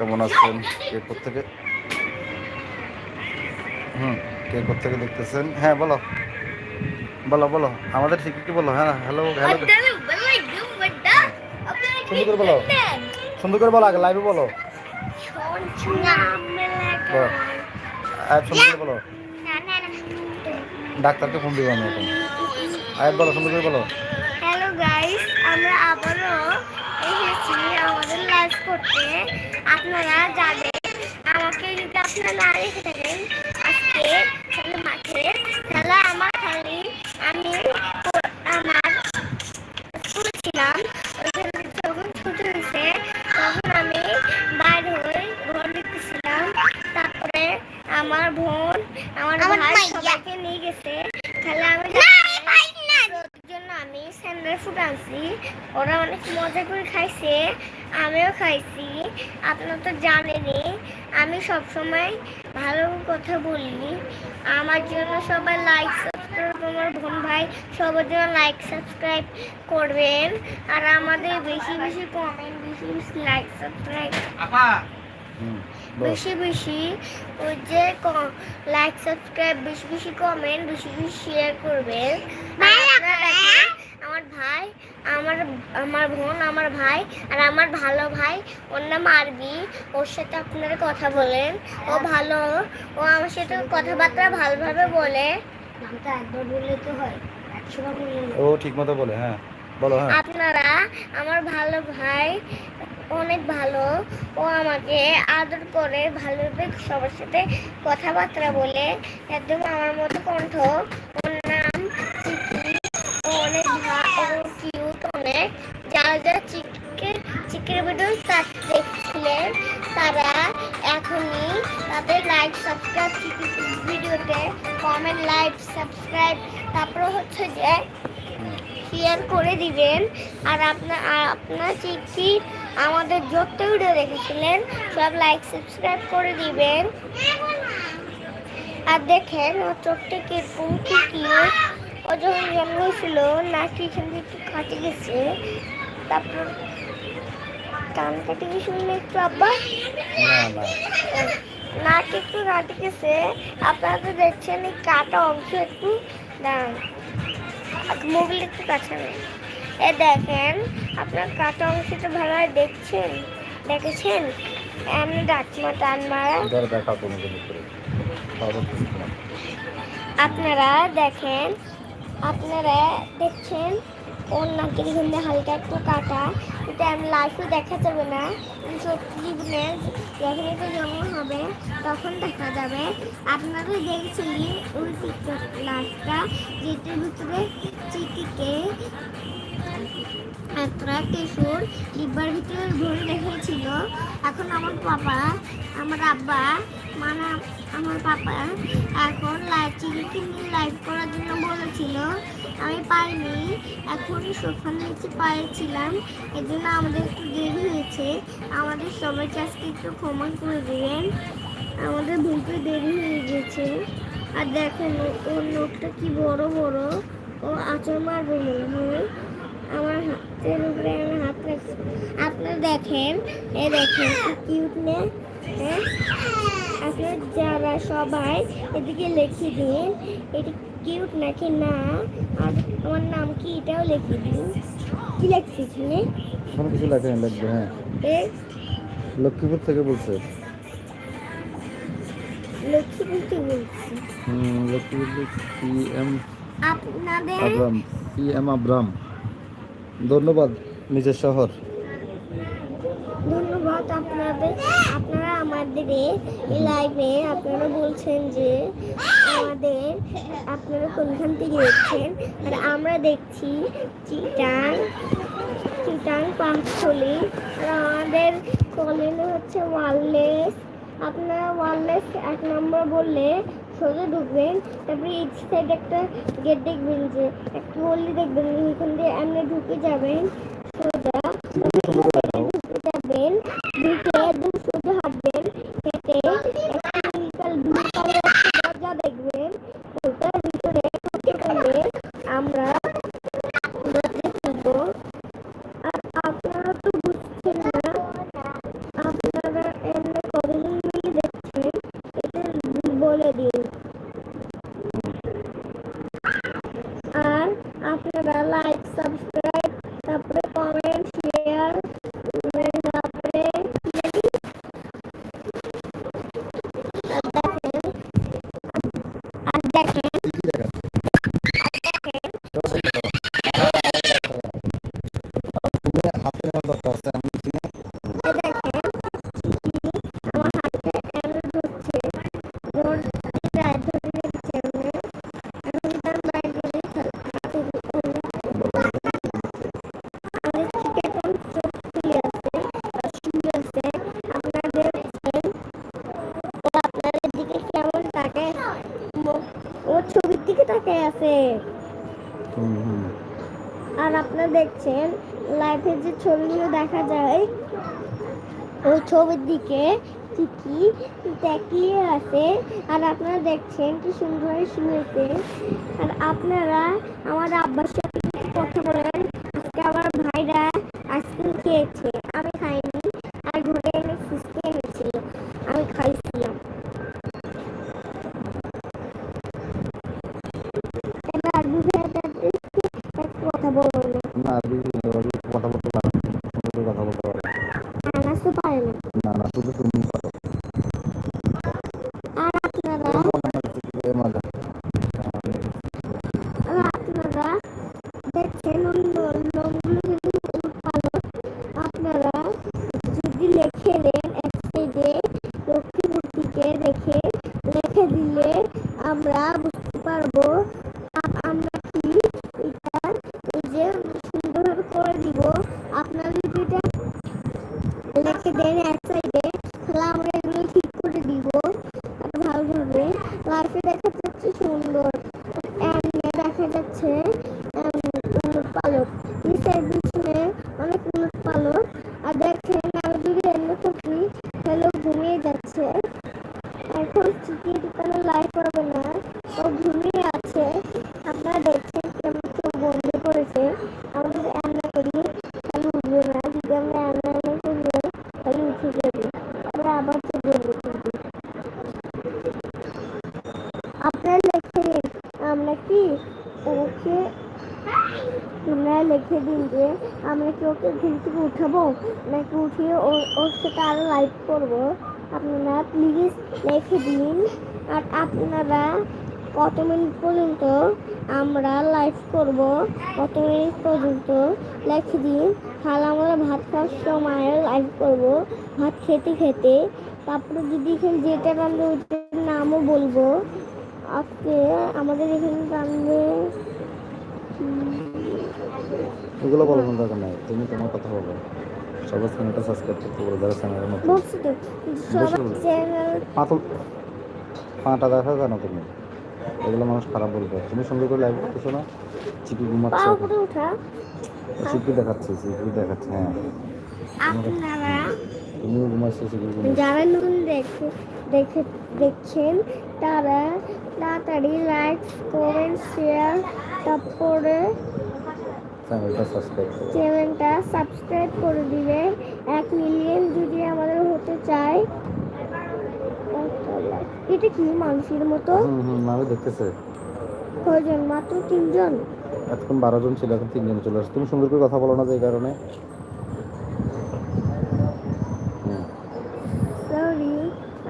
কেমন আছেন কে থেকে হুম কে থেকে দেখতেছেন হ্যাঁ বলো বলো বলো আমাদের ঠিকই কি বলো হ্যাঁ হ্যালো হ্যালো সুন্দর করে বলো সুন্দর করে বলো আগে লাইভে বলো বলো সুন্দর করে বলো ডাক্তারকে ফোন দিব আমি এখন আয়াত বলো সুন্দর করে বলো হ্যালো গাইস আমরা আবারও এসেছি আমাদের লাইভ করতে। আপনারা যাবেন আমাকে যদি আপনারা না রেখে থাকেন মজা করে খাইছে আমিও খাইছি। আপনারা তো জানেনই আমি সবসময় ভালো কথা বলি। আমার জন্য সবাই লাইক সাবস্ক্রাইব আমার বোন ভাই সবার জন্য লাইক সাবস্ক্রাইব করবেন। আর আমাদের বেশি বেশি কমেন্ট বেশি বেশি লাইক সাবস্ক্রাইব বেশি বেশি ওই যে লাইক সাবস্ক্রাইব বেশি বেশি কমেন্ট বেশি বেশি শেয়ার করবেন। আমার ভাই আমার আমার বোন আমার ভাই আর আমার ভালো ভাই। ওর নাম আরবি। ওর সাথে আপনারা কথা বলেন। ও ভালো। ও আমার সাথে কথাবার্তা ভালোভাবে বলে। নামটা একবার বললে তো হয়। একশোবার বললে ও ঠিক মতো বলে হ্যাঁ। বলো হ্যাঁ। আপনারা আমার ভালো ভাই অনেক ভালো। ও আমাকে আদর করে ভালোভাবে সবার সাথে কথাবার্তা বলে। একদম আমার মতো কণ্ঠ। দেখছিলেন তারা এখনই তাদের লাইক সাবস্ক্রাইব ভিডিওতে কমেন্ট লাইক সাবস্ক্রাইব তারপর হচ্ছে যে। শেয়ার করে দিবেন। আর আপনার আপনার চিঠি আমাদের যত ভিডিও দেখেছিলেন, সব লাইক সাবস্ক্রাইব করে দিবেন। আর দেখেন ও চোখটা কীরকম, কি কি? ও যখন জন্ম হয়েছিল নাকি এখান থেকে একটু কাটে গেছে। তারপর কান কাটে না একটু আব্বা? নাক একটু কাটে গেছে আপনারা তো দেখছেন এই কাটা অংশ একটু। দাঁড়ান। মোবাইল একটু কাছে নেই এ দেখেন আপনার কাটা অংশটা ভালো দেখছেন? দেখেছেন? আমি ডাকমা টান মারা। আপনারা দেখেন আপনারা দেখছেন, ওর নাকের এখানে হালকা একটু কাটা। এটা আমি লাইফে দেখা যাবে না। জীবনে যখন এটা জন্ম হবে, তখন দেখা যাবে। আপনারা দেখছিলেন ওই টিকটক লাইফটা যেটার ভিতরে চিটিকে একটা কিশোর ডিব্বার ভিতরে ভরে রেখেছিল এখন আমার পাপা আমার আব্বা মানে আমার পাপা এখন লাইভ নিয়ে লাইভ করার জন্য বলেছিল। আমি পাইনি। এখন সোফার নিচে পায়েছিলাম এর জন্য আমাদের একটু দেরি হয়েছে। আমাদের সবাইকে আজকে একটু ক্ষমা করে দেবেন। আমাদের ভুলতে দেরি হয়ে গেছে। আর দেখেন ওর নোটটা কি বড় বড়। ও আচর মারবে মনে হয়। আমার হাতের উপরে আমি হাত রাখছি। আপনারা দেখেন। এ দেখেন কিউট নে? হ্যাঁ? আপনারা যারা সবাই এদিকে লিখে দিন। এটা কিউট নাকি না? আর আমার নাম কি? এটাও লিখে দিন। কি লিখছি এখানে কোনো কিছু লেখা লাগবে হ্যাঁ। এ? লক্ষ্মীপুর থেকে বলছে। লক্ষ্মী থেকে বলছি। হুম লক্ষ্মীপুর সি এম আপনাদের? Abram C M Abram. ধন্যবাদ নিজের শহর। ধন্যবাদ আপনাদের। আমাদের এই লাইভে আপনারা বলছেন যে আমাদের আপনারা কোনখান থেকে দেখছেন? আর আমরা দেখছি চিটাং চিটাং পাঁচথলি আর আমাদের কলেজে হচ্ছে ওয়ারলেস আপনারা ওয়ারলেস এক নম্বর বললে সোজা ঢুকবেন, তারপরে এই সাইড একটা গেট দেখবেন যে, একটা গলি দেখবেন, এখান দিয়ে এমনি ঢুকে যাবেন। তাকায় আছে? আর আপনারা দেখছেন লাইভে যে ছবিগুলো দেখা যায় ওই ছবির দিকে চিকি তাকিয়ে আছে। আর আপনারা দেখছেন কি সুন্দর শুয়েছে আর আপনারা আমার আব্বার পারবো আপনারা লিখে দিন যে আমরা কি ওকে ঘুম থেকে উঠাবো? নাকি উঠিয়ে ওর সাথে আরও লাইভ করব? আপনারা প্লিজ লিখে দিন। আর আপনারা কত মিনিট পর্যন্ত আমরা লাইভ করব? কত মিনিট পর্যন্ত? লিখে দিন। তাহলে আমরা ভাত খাওয়ার সময় লাইভ করব। ভাত খেতে খেতে। তারপরে যদি এখানে যেটা রান্না, ওইটার নামও বলব। আজকে আমাদের এখানে রান্না এগুলো বলার কোনো দরকার নাই। তুমি তোমার কথা বলো। সবার চ্যানেলটা সাবস্ক্রাইব করতে বলো যারা চ্যানেলের মতো বলো। পাতল পাটা দেখা কেন তুমি? এগুলো মানুষ খারাপ বলবে। তুমি সুন্দর করে লাইভ করতেছো না? চিপি ঘুমাচ্ছে চিপি দেখাচ্ছে চিপি দেখাচ্ছে হ্যাঁ। তুমিও ঘুমাচ্ছো চিপি যারা নতুন দেখে দেখে দেখছেন তারা তাড়াতাড়ি লাইক কমেন্ট শেয়ার তারপরে চ্যানেলটা সাবস্ক্রাইব করো। চ্যানেলটা সাবস্ক্রাইব করে দিবেন এক মিলিয়ন যদি আমাদের হতে চায় এটা কি মানুষের মতো? হুম হুম আমি দেখতেছে। কয়জন? মাত্র তিনজন? এতক্ষণ বারো জন ছিল এখন তিনজন চলে আসছে। তুমি সুন্দর করে কথা বলো না যে এই কারণে। সরি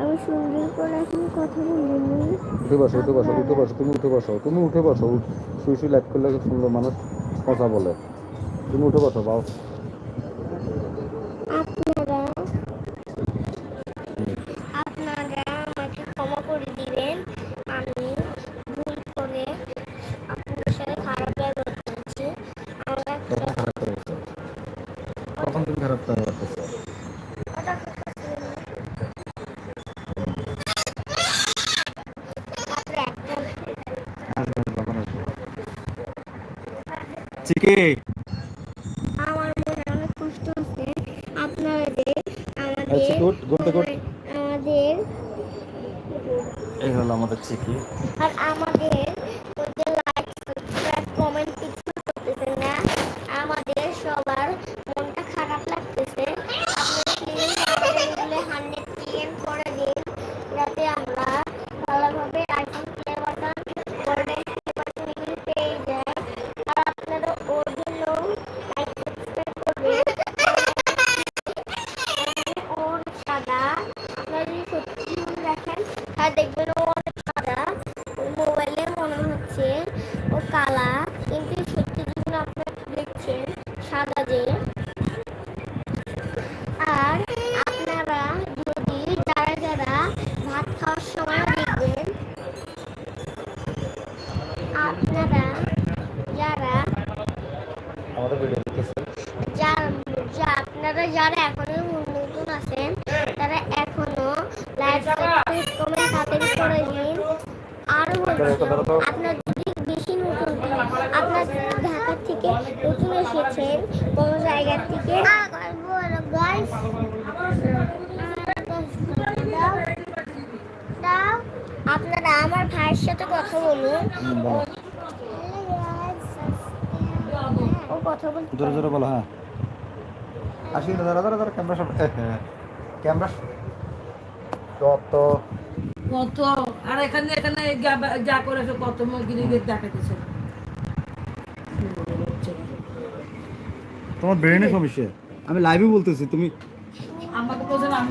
আমি সুন্দর করে এখন কথা বলিনি। উঠে বসো উঠে বসো উঠে বসো তুমি উঠে বসো তুমি উঠে বসো। শুয়ে শুয়ে লাইভ করলে সুন্দর মানুষ। কথা বলে। তুমি উঠে কথা বাও আপনারা আপনারা আমাকে ক্ষমা করে দিবেন আমি ভুল করে আপনাদের সাথে খারাপ ব্যবহার করেছি আমরা কখন খারাপ করেছ কখন তুমি খারাপ করতেছো আমার মনে অনেক কষ্ট হচ্ছে। আপনাদের আমাদের আচ্ছা, গুড, গুড, গুড। আমাদের। এই হলো আমাদের চিকি আর আমাদের করে দিন। আপনার যদি বেশি নতুন আপনার ঢাকা থেকে নতুন এসেছেন কোনো জায়গা থেকে। আপনারা আমার ভাইয়ের সাথে কথা বলুন। ও কথা বল জোরে জোরে ক্যামেরা ক্যামেরা সব। তো কত? আর এখানে এখানে যা- করেছে কত গিরিগির দেখাতেছে তোমার ব্রেনে সমস্যা। আমি লাইভে বলতেছি তুমি আমাকে বলছেন আমি